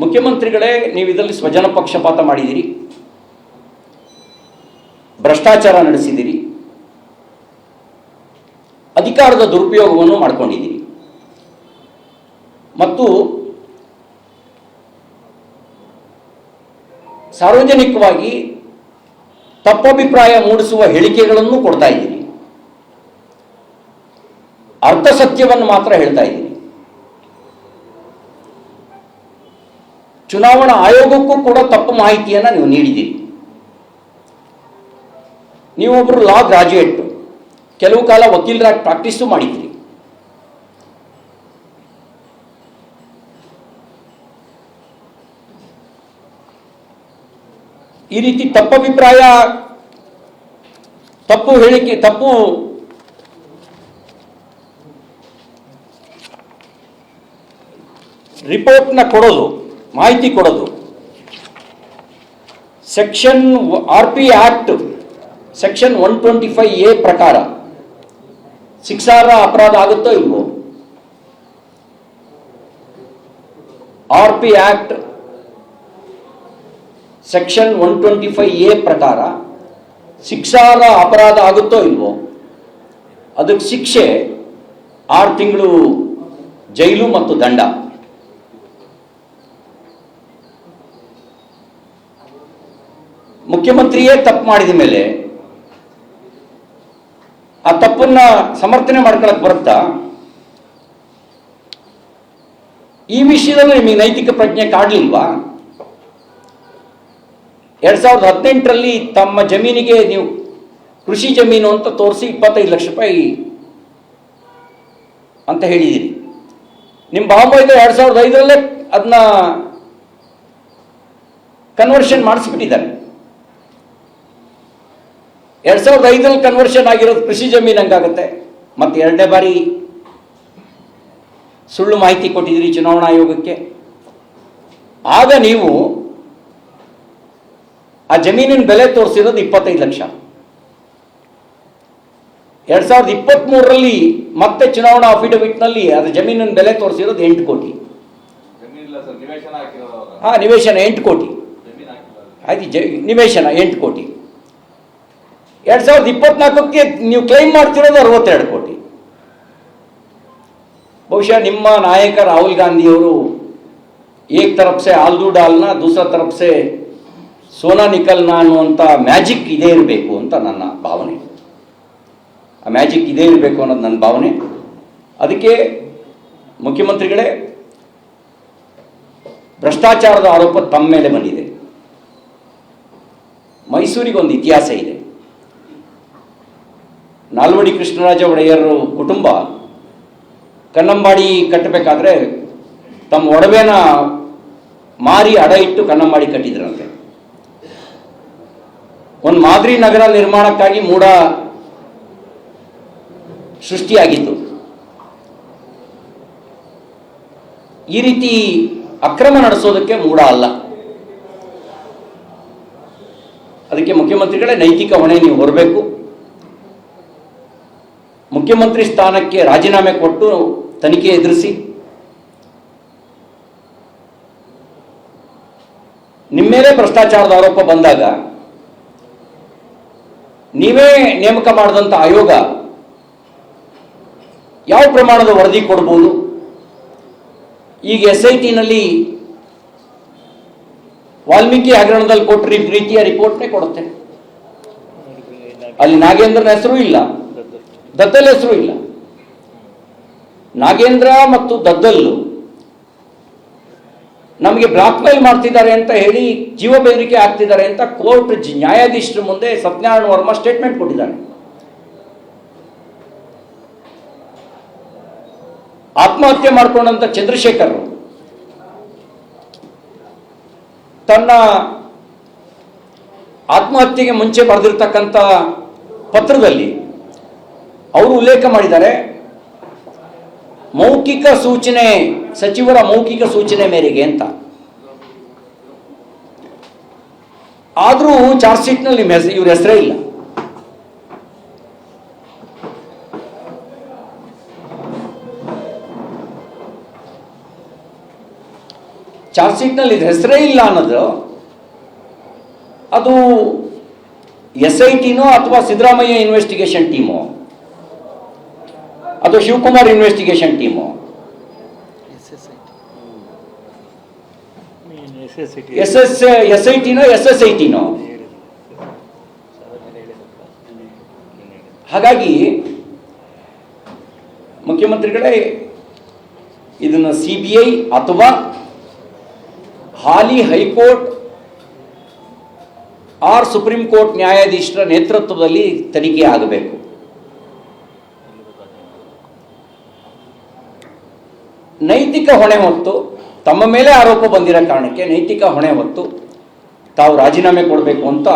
ಮುಖ್ಯಮಂತ್ರಿಗಳೇ, ನೀವು ಇದರಲ್ಲಿ ಸ್ವಜನ ಪಕ್ಷಪಾತ ಮಾಡಿದಿರಿ ಭ್ರಷ್ಟಾಚಾರ ನಡೆಸಿದಿರಿ ಅಧಿಕಾರದ ದುರುಪಯೋಗವನ್ನು ಮಾಡಿಕೊಂಡಿದ್ದೀರಿ. ಮತ್ತು ಸಾರ್ವಜನಿಕವಾಗಿ ತಪ್ಪಭಿಪ್ರಾಯ ಮೂಡಿಸುವ ಹೇಳಿಕೆಗಳನ್ನು ಕೊಡ್ತಾ ಇದ್ದೀರಿ. ಅರ್ಧ ಸತ್ಯವನ್ನು ಮಾತ್ರ ಹೇಳ್ತಾ ಇದ್ದೀರಿ. ಚುನಾವಣಾ ಆಯೋಗಕ್ಕೂ ಕೂಡ ತಪ್ಪು ಮಾಹಿತಿಯನ್ನು ನೀವು ನೀಡಿದ್ದೀರಿ. ನೀವೊಬ್ಬರು ಲಾ ಗ್ರಾಜ್ಯುಯೇಟ್ ಕೆಲವು ಕಾಲ ವಕೀಲರಾಗಿ ಪ್ರಾಕ್ಟೀಸು ಮಾಡಿದ್ದೀರಿ. ಈ ರೀತಿ ತಪ್ಪಭಿಪ್ರಾಯ ತಪ್ಪು ಹೇಳಿಕೆ, ತಪ್ಪು ರಿಪೋರ್ಟ್ನ ಕೊಡೋದು ಮಾಹಿತಿ ಕೊಡೋದು. Section R P act section one twenty five A ಪ್ರಕಾರ ಶಿಕ್ಷಾರ್ಹ ಅಪರಾಧ ಆಗುತ್ತೋ ಇಲ್ವೋ? R P act section one twenty five A ಪ್ರಕಾರ ಶಿಕ್ಷಾರ್ಹ ಅಪರಾಧ ಆಗುತ್ತೋ ಇಲ್ವೋ? ಅದಕ್ಕೆ ಶಿಕ್ಷೆ ಆರು ತಿಂಗಳು ಜೈಲು ಮತ್ತು ದಂಡ. ಮುಖ್ಯಮಂತ್ರಿಯೇ ತಪ್ಪು ಮಾಡಿದ ಮೇಲೆ ಆ ತಪ್ಪನ್ನ ಸಮರ್ಥನೆ ಮಾಡ್ಕೊಳಕ್ ಬರುತ್ತಾ? ಈ ವಿಷಯದಲ್ಲಿ ನಿಮಗೆ ನೈತಿಕ ಪ್ರಜ್ಞೆ ಕಾಡ್ಲಿಲ್ವಾ? ಎರಡ್ ಸಾವಿರದ ಹದಿನೆಂಟರಲ್ಲಿ ತಮ್ಮ ಜಮೀನಿಗೆ ನೀವು ಕೃಷಿ ಜಮೀನು ಅಂತ ತೋರಿಸಿ ಇಪ್ಪತ್ತೈದು ಲಕ್ಷ ರೂಪಾಯಿ ಅಂತ ಹೇಳಿದ್ದೀರಿ ನಿಮ್ಮ ಬಾಂಬೈದ ಎರಡ್ ಸಾವಿರದ ಐದರಲ್ಲೇ ಅದನ್ನ ಕನ್ವರ್ಷನ್ ಮಾಡಿಸ್ಬಿಟ್ಟಿದ್ದಾರೆ. ಎರಡ್ ಸಾವಿರದ ಐದರಲ್ಲಿ ಕನ್ವರ್ಷನ್ ಆಗಿರೋದು ಕೃಷಿ ಜಮೀನು ಹಂಗಾಗುತ್ತೆ. ಮತ್ತೆ ಎರಡನೇ ಬಾರಿ ಸುಳ್ಳು ಮಾಹಿತಿ ಕೊಟ್ಟಿದ್ದೀರಿ ಚುನಾವಣಾ ಆಯೋಗಕ್ಕೆ. ಆಗ ನೀವು ಆ ಜಮೀನಿನ ಬೆಲೆ ತೋರಿಸಿರೋದು ಇಪ್ಪತ್ತೈದು ಲಕ್ಷ. ಎರಡ್ ಸಾವಿರದ ಇಪ್ಪತ್ತ್ ಮೂರರಲ್ಲಿ ಮತ್ತೆ ಚುನಾವಣಾ ಅಫಿಡವಿಟ್ನಲ್ಲಿ ಅದು ಜಮೀನಿನ ಬೆಲೆ ತೋರಿಸಿರೋದು ಎಂಟು ಕೋಟಿ. ಹಾಂ ನಿವೇಶನ ಎಂಟು ಕೋಟಿ. ಆಯ್ತು ಜ ನಿವೇಶನ ಎಂಟು ಕೋಟಿ. ಎರಡ್ ಸಾವಿರದ ಇಪ್ಪತ್ನಾಲ್ಕಕ್ಕೆ ನೀವು ಕ್ಲೈಮ್ ಮಾಡ್ತಿರೋದು ಅರವತ್ತೆರಡು ಕೋಟಿ. ಬಹುಶಃ ನಿಮ್ಮ ನಾಯಕ ರಾಹುಲ್ ಗಾಂಧಿಯವರು ಏಕ್ ತರಪ್ಸೆ ಆಲ್ದು ಡಾಲ್ನ, ದೂಸರ ತರಪ್ಸೆ ಸೋನಾ ನಿಕಲ್ನ ಅನ್ನುವಂಥ ಮ್ಯಾಜಿಕ್ ಇದೇ ಇರಬೇಕು ಅಂತ ನನ್ನ ಭಾವನೆ. ಆ ಮ್ಯಾಜಿಕ್ ಇದೇ ಇರಬೇಕು ಅನ್ನೋದು ನನ್ನ ಭಾವನೆ. ಅದಕ್ಕೆ ಮುಖ್ಯಮಂತ್ರಿಗಳೇ, ಭ್ರಷ್ಟಾಚಾರದ ಆರೋಪ ತಮ್ಮ ಮೇಲೆ ಬಂದಿದೆ. ಮೈಸೂರಿಗೊಂದು ಇತಿಹಾಸ ಇದೆ. ನಾಲ್ವಡಿ ಕೃಷ್ಣರಾಜ ಒಡೆಯರ್ ಕುಟುಂಬ ಕನ್ನಂಬಾಡಿ ಕಟ್ಟಬೇಕಾದ್ರೆ ತಮ್ಮ ಒಡವೆನ ಮಾರಿ ಅಡ ಇಟ್ಟು ಕನ್ನಂಬಾಡಿ ಕಟ್ಟಿದ್ರಂತೆ. ಒಂದು ಮಾದರಿ ನಗರ ನಿರ್ಮಾಣಕ್ಕಾಗಿ ಮೂಡ ಸೃಷ್ಟಿಯಾಗಿತ್ತು. ಈ ರೀತಿ ಅಕ್ರಮ ನಡೆಸೋದಕ್ಕೆ ಮೂಡ ಅಲ್ಲ. ಅದಕ್ಕೆ ಮುಖ್ಯಮಂತ್ರಿಗಳೇ ನೈತಿಕ ಹೊಣೆ ನೀವು ಹೊರಬೇಕು ಮುಖ್ಯಮಂತ್ರಿ ಸ್ಥಾನಕ್ಕೆ ರಾಜೀನಾಮೆ ಕೊಟ್ಟು ತನಿಖೆ ಎದುರಿಸಿ. ನಿಮ್ಮ ಮೇಲೆ ಭ್ರಷ್ಟಾಚಾರದ ಆರೋಪ ಬಂದಾಗ ನೀವೇ ನೇಮಕ ಮಾಡಿದಂಥ ಆಯೋಗ ಯಾವ ಪ್ರಮಾಣದ ವರದಿ ಕೊಡ್ಬೋದು? ಈಗ ಎಸ್ ಐ ಟಿನಲ್ಲಿ ವಾಲ್ಮೀಕಿ ಹಗರಣದಲ್ಲಿ ಕೊಟ್ಟ ರೀತಿಯ ರಿಪೋರ್ಟ್ನೇ ಕೊಡುತ್ತೆ. ಅಲ್ಲಿ ನಾಗೇಂದ್ರನ ಹೆಸರು ಇಲ್ಲ. ದದ್ದಲ್ ಹೆಸರು ಇಲ್ಲ. ನಾಗೇಂದ್ರ ಮತ್ತು ದದ್ದಲ್ಲು ನಮಗೆ ಬ್ಲಾಕ್ ಮೇಲ್ ಮಾಡ್ತಿದ್ದಾರೆ ಅಂತ ಹೇಳಿ ಜೀವ ಬೆದರಿಕೆ ಆಗ್ತಿದ್ದಾರೆ ಅಂತ ಕೋರ್ಟ್ ನ್ಯಾಯಾಧೀಶರ ಮುಂದೆ ಸತ್ಯನಾರಾಯಣ ವರ್ಮ ಸ್ಟೇಟ್ಮೆಂಟ್ ಕೊಟ್ಟಿದ್ದಾರೆ ಆತ್ಮಹತ್ಯೆ ಮಾಡಿಕೊಂಡಂತ ಚಂದ್ರಶೇಖರ್ ತನ್ನ ಆತ್ಮಹತ್ಯೆಗೆ ಮುಂಚೆ ಬರೆದಿರ್ತಕ್ಕಂಥ ಪತ್ರದಲ್ಲಿ ಅವರು ಉಲ್ಲೇಖ ಮಾಡಿದ್ದಾರೆ. ಮೌಖಿಕ ಸೂಚನೆ, ಸಚಿವರ ಮೌಖಿಕ ಸೂಚನೆ ಮೇರೆಗೆ ಅಂತ. ಆದರೂ ಚಾರ್ಜ್ ಶೀಟ್ನಲ್ಲಿ ಇವ್ರ ಹೆಸರೇ ಇಲ್ಲ. ಚಾರ್ಜ್ ಶೀಟ್ನಲ್ಲಿ ಇದ್ರ ಹೆಸರೇ ಇಲ್ಲ ಅನ್ನೋದು, ಅದು ಎಸ್ ಐ ಟಿನೋ ಅಥವಾ ಸಿದ್ದರಾಮಯ್ಯ ಇನ್ವೆಸ್ಟಿಗೇಷನ್ ಟೀಮೋ ಅದು Shivakumar investigation team S S S I ಟಿನೋ S S I ಟಿನೋ ಹಾಗಾಗಿ ಮುಖ್ಯಮಂತ್ರಿಗಳೇ ಇದನ್ನು ಸಿ ಬಿ ಐ ಅಥವಾ ಹಾಲಿ high court or supreme court ನ್ಯಾಯಾಧೀಶರ ನೇತೃತ್ವದಲ್ಲಿ ತನಿಖೆ ಆಗಬೇಕು. ನೈತಿಕ ಹೊಣೆ ಹೊತ್ತು, ತಮ್ಮ ಮೇಲೆ ಆರೋಪ ಬಂದಿರೋ ಕಾರಣಕ್ಕೆ ನೈತಿಕ ಹೊಣೆ ಹೊತ್ತು ತಾವು ರಾಜೀನಾಮೆ ಕೊಡಬೇಕು ಅಂತ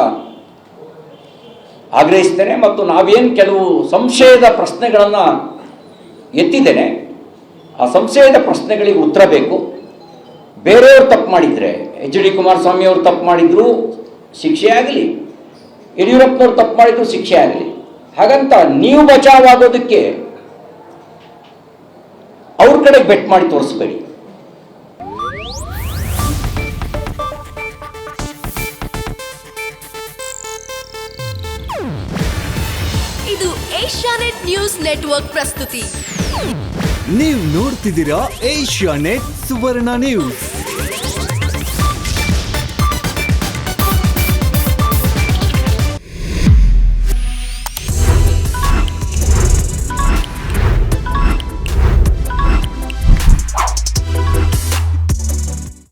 ಆಗ್ರಹಿಸ್ತೇನೆ ಮತ್ತು ನಾವೇನು ಕೆಲವು ಸಂಶಯದ ಪ್ರಶ್ನೆಗಳನ್ನು ಎತ್ತಿದ್ದೇನೆ, ಆ ಸಂಶಯದ ಪ್ರಶ್ನೆಗಳಿಗೆ ಉತ್ತರ ಬೇಕು. ಬೇರೆಯವರು ತಪ್ಪು ಮಾಡಿದರೆ, ಎಚ್ ಡಿ ಕುಮಾರಸ್ವಾಮಿ ಅವರು ತಪ್ಪು ಮಾಡಿದ್ರು, ಶಿಕ್ಷೆ ಆಗಲಿ. ಯಡಿಯೂರಪ್ಪನವ್ರು ತಪ್ಪು ಮಾಡಿದ್ರು, ಶಿಕ್ಷೆ ಆಗಲಿ. ಹಾಗಂತ ನೀವು ಬಚಾವಾಗೋದಕ್ಕೆ ಅವ್ರ ಕಡೆ ಬೆಟ್ ಮಾಡಿ ತೋರಿಸ್ಬೇಡಿ. ಇದು ಏಷ್ಯಾನೆಟ್ ನ್ಯೂಸ್ ನೆಟ್ವರ್ಕ್ ಪ್ರಸ್ತುತಿ. ನೀವು ನೋಡ್ತಿದ್ದೀರಾ ಏಷ್ಯಾ ನೆಟ್ ಸುವರ್ಣ ನ್ಯೂಸ್.